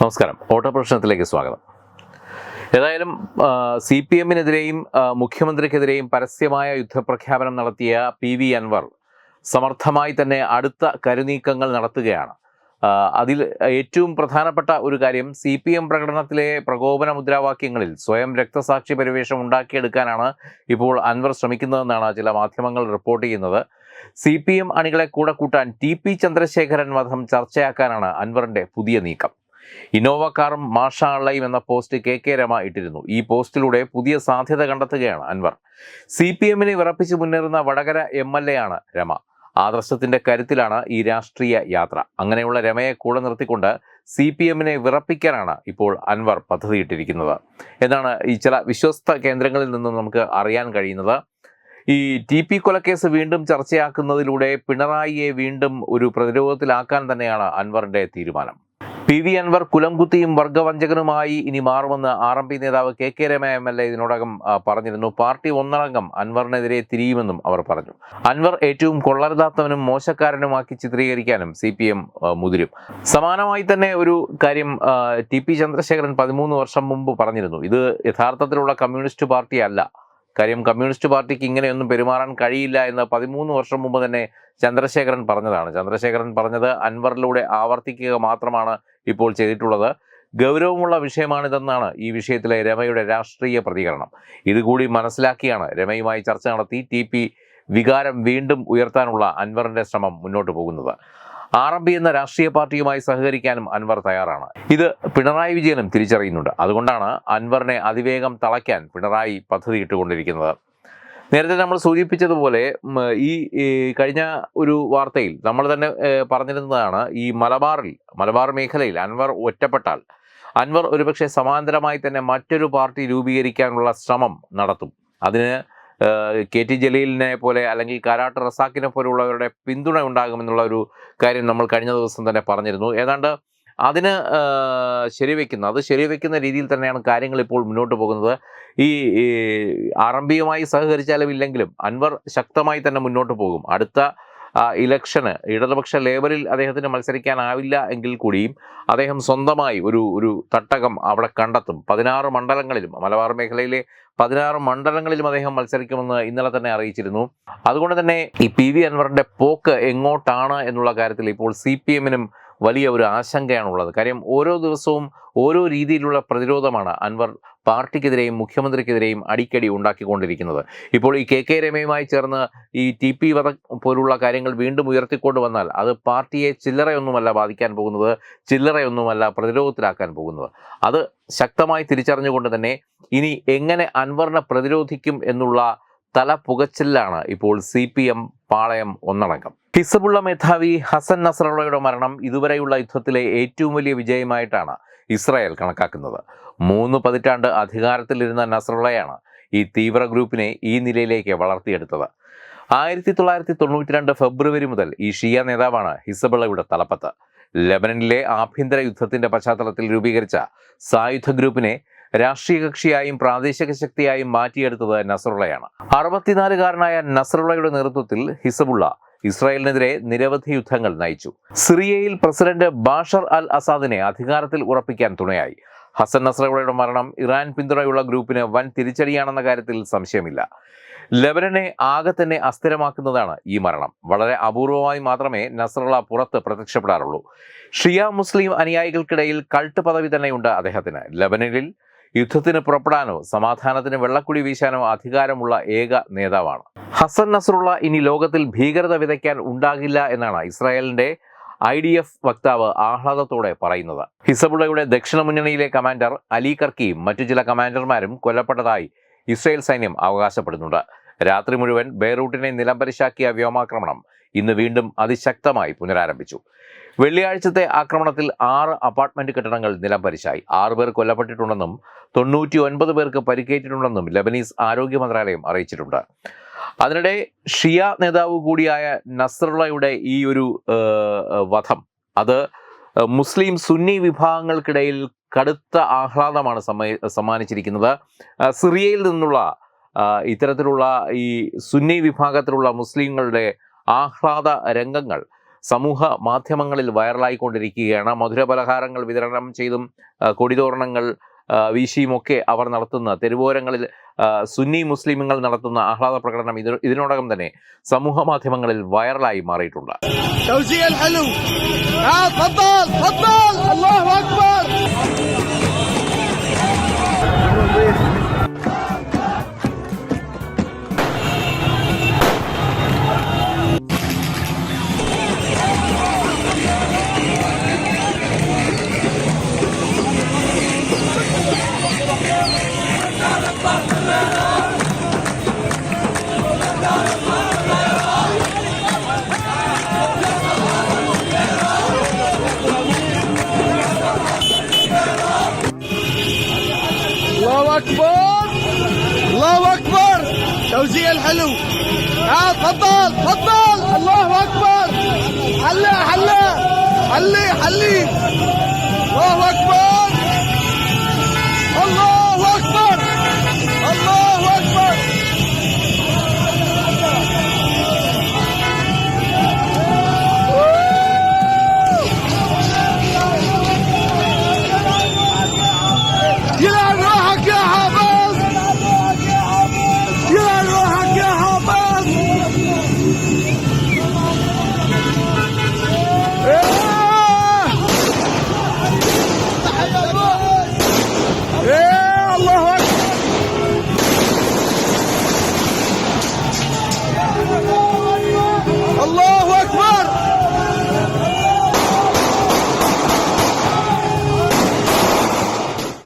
നമസ്കാരം. ഓട്ടോ പ്രശ്നത്തിലേക്ക് സ്വാഗതം. ഏതായാലും സി പി എമ്മിനെതിരെയും മുഖ്യമന്ത്രിക്കെതിരെയും പരസ്യമായ യുദ്ധപ്രഖ്യാപനം നടത്തിയ പി വി അൻവർ സമർത്ഥമായി തന്നെ അടുത്ത കരുനീക്കങ്ങൾ നടത്തുകയാണ്. അതിൽ ഏറ്റവും പ്രധാനപ്പെട്ട ഒരു കാര്യം സി പി എം പ്രകടനത്തിലെ പ്രകോപന മുദ്രാവാക്യങ്ങളിൽ സ്വയം രക്തസാക്ഷി പരിവേഷം ഉണ്ടാക്കിയെടുക്കാനാണ് ഇപ്പോൾ അൻവർ ശ്രമിക്കുന്നതെന്നാണ് ചില മാധ്യമങ്ങൾ റിപ്പോർട്ട് ചെയ്യുന്നത്. സി പി എം അണികളെ കൂടെ കൂട്ടാൻ ടി പി ചന്ദ്രശേഖരൻ വധം ചർച്ചയാക്കാനാണ് അൻവറിന്റെ പുതിയ നീക്കം. ഇന്നോവ കാറും മാഷ അള്ളയും എന്ന പോസ്റ്റ് കെ കെ രമ ഇട്ടിരുന്നു. ഈ പോസ്റ്റിലൂടെ പുതിയ സാധ്യത കണ്ടെത്തുകയാണ് അൻവർ. സി പി എമ്മിനെ വിറപ്പിച്ച് മുന്നേറുന്ന വടകര എം എൽ എ ആണ് രമ. ആദർശത്തിന്റെ കരുത്തിലാണ് ഈ രാഷ്ട്രീയ യാത്ര. അങ്ങനെയുള്ള രമയെ കൂടെ നിർത്തിക്കൊണ്ട് സി പി എമ്മിനെ വിറപ്പിക്കാനാണ് ഇപ്പോൾ അൻവർ പദ്ധതിയിട്ടിരിക്കുന്നത്. എന്നാണ് ഈ ചില വിശ്വസ്ത കേന്ദ്രങ്ങളിൽ നിന്നും നമുക്ക് അറിയാൻ കഴിയുന്നത്. ഈ ടി പി കൊലക്കേസ് വീണ്ടും ചർച്ചയാക്കുന്നതിലൂടെ പിണറായിയെ വീണ്ടും ഒരു പ്രതിരോധത്തിലാക്കാൻ തന്നെയാണ് അൻവറിന്റെ തീരുമാനം. പി വി അൻവർ കുലംകുത്തിയും വർഗവഞ്ചകനുമായി ഇനി മാറുമെന്ന് ആർ എം പി നേതാവ് K K Rema M L A ഇതിനോടകം പറഞ്ഞിരുന്നു. പാർട്ടി ഒന്നടങ്കം അൻവറിനെതിരെ തിരിയുമെന്നും അവർ പറഞ്ഞു. അൻവർ ഏറ്റവും കൊള്ളരുതാത്തവനും മോശക്കാരനുമാക്കി ചിത്രീകരിക്കാനും സി പി എം മുതിരും. സമാനമായി തന്നെ ഒരു കാര്യം ടി പി ചന്ദ്രശേഖരൻ പതിമൂന്ന് വർഷം മുമ്പ് പറഞ്ഞിരുന്നു. ഇത് യഥാർത്ഥത്തിലുള്ള കമ്മ്യൂണിസ്റ്റ് പാർട്ടി അല്ല കാര്യം കമ്മ്യൂണിസ്റ്റ് പാർട്ടിക്ക് ഇങ്ങനെയൊന്നും പെരുമാറാൻ കഴിയില്ല എന്ന് പതിമൂന്ന് വർഷം മുമ്പ് തന്നെ ചന്ദ്രശേഖരൻ പറഞ്ഞതാണ്. ചന്ദ്രശേഖരൻ പറഞ്ഞത് അൻവറിലൂടെ ആവർത്തിക്കുക മാത്രമാണ് ഇപ്പോൾ ചെയ്തിട്ടുള്ളത്. ഗൗരവമുള്ള വിഷയമാണിതെന്നാണ് ഈ വിഷയത്തിലെ രമയുടെ രാഷ്ട്രീയ പ്രതികരണം. ഇതുകൂടി മനസ്സിലാക്കിയാണ് രമയുമായി ചർച്ച നടത്തി ടി പി വികാരം വീണ്ടും ഉയർത്താനുള്ള അൻവറിന്റെ ശ്രമം മുന്നോട്ട് പോകുന്നത്. ആർ എം പി എന്ന രാഷ്ട്രീയ പാർട്ടിയുമായി സഹകരിക്കാനും അൻവർ തയ്യാറാണ്. ഇത് പിണറായി വിജയനും തിരിച്ചറിയുന്നുണ്ട്. അതുകൊണ്ടാണ് അൻവറിനെ അതിവേഗം തളയ്ക്കാൻ പിണറായി പദ്ധതി ഇട്ടുകൊണ്ടിരിക്കുന്നത്. നേരത്തെ നമ്മൾ സൂചിപ്പിച്ചതുപോലെ ഈ കഴിഞ്ഞ ഒരു വാർത്തയിൽ നമ്മൾ തന്നെ പറഞ്ഞിരുന്നതാണ് ഈ മലബാറിൽ മലബാർ മേഖലയിൽ അൻവർ ഒറ്റപ്പെട്ടാൽ അൻവർ ഒരുപക്ഷെ സമാന്തരമായി തന്നെ മറ്റൊരു പാർട്ടി രൂപീകരിക്കാനുള്ള ശ്രമം നടത്തും. അതിന് കെ ടി ജലീലിനെ പോലെ അല്ലെങ്കിൽ കാരാട്ട് റസാക്കിനെ പോലുള്ളവരുടെ പിന്തുണ ഉണ്ടാകുമെന്നുള്ള ഒരു കാര്യം നമ്മൾ കഴിഞ്ഞ ദിവസം തന്നെ പറഞ്ഞിരുന്നു. ഏതാണ്ട് അതിന് ശരിവെക്കുന്ന. അത് ശരിവെക്കുന്ന രീതിയിൽ തന്നെയാണ് കാര്യങ്ങൾ ഇപ്പോൾ മുന്നോട്ട് പോകുന്നത്. ഈ ആർ എം സഹകരിച്ചാലും ഇല്ലെങ്കിലും അൻവർ ശക്തമായി തന്നെ മുന്നോട്ട് പോകും. അടുത്ത ഇലക്ഷന് ഇടതുപക്ഷ ലേബറിൽ അദ്ദേഹത്തിന് മത്സരിക്കാനാവില്ല എങ്കിൽ കൂടിയും അദ്ദേഹം സ്വന്തമായി ഒരു ഒരു തട്ടകം അവിടെ കണ്ടെത്തും. പതിനാറ് മണ്ഡലങ്ങളിലും മലബാർ മേഖലയിലെ പതിനാറ് മണ്ഡലങ്ങളിലും അദ്ദേഹം മത്സരിക്കുമെന്ന് ഇന്നലെ തന്നെ അറിയിച്ചിരുന്നു. അതുകൊണ്ട് തന്നെ ഈ പി വി അൻവറിന്റെ പോക്ക് എങ്ങോട്ടാണ് എന്നുള്ള കാര്യത്തിൽ ഇപ്പോൾ സി പി എമ്മിനും വലിയ ഒരു ആശങ്കയാണുള്ളത്. കാര്യം ഓരോ ദിവസവും ഓരോ രീതിയിലുള്ള പ്രതിരോധമാണ് അൻവർ പാർട്ടിക്കെതിരെയും മുഖ്യമന്ത്രിക്കെതിരെയും അടിക്കടി ഉണ്ടാക്കിക്കൊണ്ടിരിക്കുന്നത്. ഇപ്പോൾ ഈ കെ കെ രമയുമായി ചേർന്ന് ഈ ടി പി വധ പോലുള്ള കാര്യങ്ങൾ വീണ്ടും ഉയർത്തിക്കൊണ്ട് വന്നാൽ അത് പാർട്ടിയെ ചില്ലറയൊന്നുമല്ല ബാധിക്കാൻ പോകുന്നത് ചില്ലറയൊന്നുമല്ല പ്രതിരോധത്തിലാക്കാൻ പോകുന്നത്. അത് ശക്തമായി തിരിച്ചറിഞ്ഞുകൊണ്ട് തന്നെ ഇനി എങ്ങനെ അൻവറിനെ പ്രതിരോധിക്കും എന്നുള്ള തല പുകച്ചിലാണ് ഇപ്പോൾ സി പി എം പാളയം ഒന്നടങ്കം. ഹിസബുള്ള മേധാവി ഹസൻ നസറുള്ളയുടെ മരണം ഇതുവരെയുള്ള യുദ്ധത്തിലെ ഏറ്റവും വലിയ വിജയമായിട്ടാണ് ഇസ്രായേൽ കണക്കാക്കുന്നത്. മൂന്ന് പതിറ്റാണ്ട് അധികാരത്തിലിരുന്ന നസറുള്ളയാണ് ഈ തീവ്ര ഗ്രൂപ്പിനെ ഈ നിലയിലേക്ക് വളർത്തിയെടുത്തത്. ആയിരത്തി തൊള്ളായിരത്തി തൊണ്ണൂറ്റി രണ്ട് ഫെബ്രുവരി മുതൽ ഈ ഷിയ നേതാവാണ് ഹിസബുള്ളയുടെ തലപ്പത്ത്. ലെബനനിലെ ആഭ്യന്തര യുദ്ധത്തിന്റെ പശ്ചാത്തലത്തിൽ രൂപീകരിച്ച സായുധ ഗ്രൂപ്പിനെ രാഷ്ട്രീയ കക്ഷിയായും പ്രാദേശിക ശക്തിയായും മാറ്റിയെടുത്തത് നസറുള്ളയാണ്. അറുപത്തിനാലുകാരനായ നസറുള്ളയുടെ നേതൃത്വത്തിൽ ഹിസബുള്ള ഇസ്രായേലിനെതിരെ നിരവധി യുദ്ധങ്ങൾ നയിച്ചു. സിറിയയിൽ പ്രസിഡന്റ് ബാഷർ അൽ അസാദിനെ അധികാരത്തിൽ ഉറപ്പിക്കാൻ തുണയായി. ഹസൻ നസ്രയുടെ മരണം ഇറാൻ പിന്തുണയുള്ള ഗ്രൂപ്പിന് വൻ തിരിച്ചടിയാണെന്ന കാര്യത്തിൽ സംശയമില്ല. ലെബനനെ ആകെ തന്നെ അസ്ഥിരമാക്കുന്നതാണ് ഈ മരണം. വളരെ അപൂർവമായി മാത്രമേ നസ്രള്ള പുറത്ത് പ്രത്യക്ഷപ്പെടാറുള്ളൂ. ഷിയ മുസ്ലിം അനുയായികൾക്കിടയിൽ കൾട്ട് പദവി തന്നെയുണ്ട് അദ്ദേഹത്തിന്. ലെബനനിൽ യുദ്ധത്തിന് പുറപ്പെടാനോ സമാധാനത്തിന് വെള്ളക്കുടി വീശാനോ അധികാരമുള്ള ഏക നേതാവാണ്. ഹസൻ നസറുള്ള ഇനി ലോകത്തിൽ ഭീകരത വിതയ്ക്കാൻ ഉണ്ടാകില്ല എന്നാണ് ഇസ്രായേലിന്റെ ഐ ഡി എഫ് വക്താവ് ആഹ്ലാദത്തോടെ പറയുന്നത്. ഹിസബുള്ളയുടെ ദക്ഷിണ മുന്നണിയിലെ കമാൻഡർ അലി കർക്കിയും മറ്റു ചില കമാൻഡർമാരും കൊല്ലപ്പെട്ടതായി ഇസ്രായേൽ സൈന്യം അവകാശപ്പെടുന്നുണ്ട്. രാത്രി മുഴുവൻ ബെയ്റൂട്ടിനെ നിലംപരിശാക്കിയ വ്യോമാക്രമണം ഇന്ന് വീണ്ടും അതിശക്തമായി പുനരാരംഭിച്ചു. വെള്ളിയാഴ്ചത്തെ ആക്രമണത്തിൽ ആറ് അപ്പാർട്ട്മെന്റ് കെട്ടിടങ്ങൾ നിലംപരിശായി. ആറ് പേർ കൊല്ലപ്പെട്ടിട്ടുണ്ടെന്നും തൊണ്ണൂറ്റി ഒൻപത് പേർക്ക് പരിക്കേറ്റിട്ടുണ്ടെന്നും ലബനീസ് ആരോഗ്യ മന്ത്രാലയം അറിയിച്ചിട്ടുണ്ട്. അതിനിടെ ഷിയ നേതാവ് കൂടിയായ നസ്രുള്ളയുടെ ഈ ഒരു വധം അത് മുസ്ലിം സുന്നി വിഭാഗങ്ങൾക്കിടയിൽ കടുത്ത ആഹ്ലാദമാണ് സമ്മാനിച്ചിരിക്കുന്നത്. സിറിയയിൽ നിന്നുള്ള ഇത്തരത്തിലുള്ള ഈ സുന്നി വിഭാഗത്തിലുള്ള മുസ്ലിങ്ങളുടെ ആഹ്ലാദ രംഗങ്ങൾ സമൂഹ മാധ്യമങ്ങളിൽ വൈറലായിക്കൊണ്ടിരിക്കുകയാണ്. മധുര പലഹാരങ്ങൾ വിതരണം ചെയ്തും കൊടിതോരണങ്ങൾ വീശിയുമൊക്കെ അവർ നടത്തുന്ന തെരുവോരങ്ങളിൽ സുന്നി മുസ്ലിമുകൾ നടത്തുന്ന ആഹ്ലാദ പ്രകടനം ഇത് ഇതിനോടകം തന്നെ സമൂഹ മാധ്യമങ്ങളിൽ വൈറലായി മാറിയിട്ടുണ്ട്. الله أكبر. الله أكبر. توزيع الحلو. ها تفضل تفضل. الله أكبر. حلي حلي. حلي حلي. الله أكبر.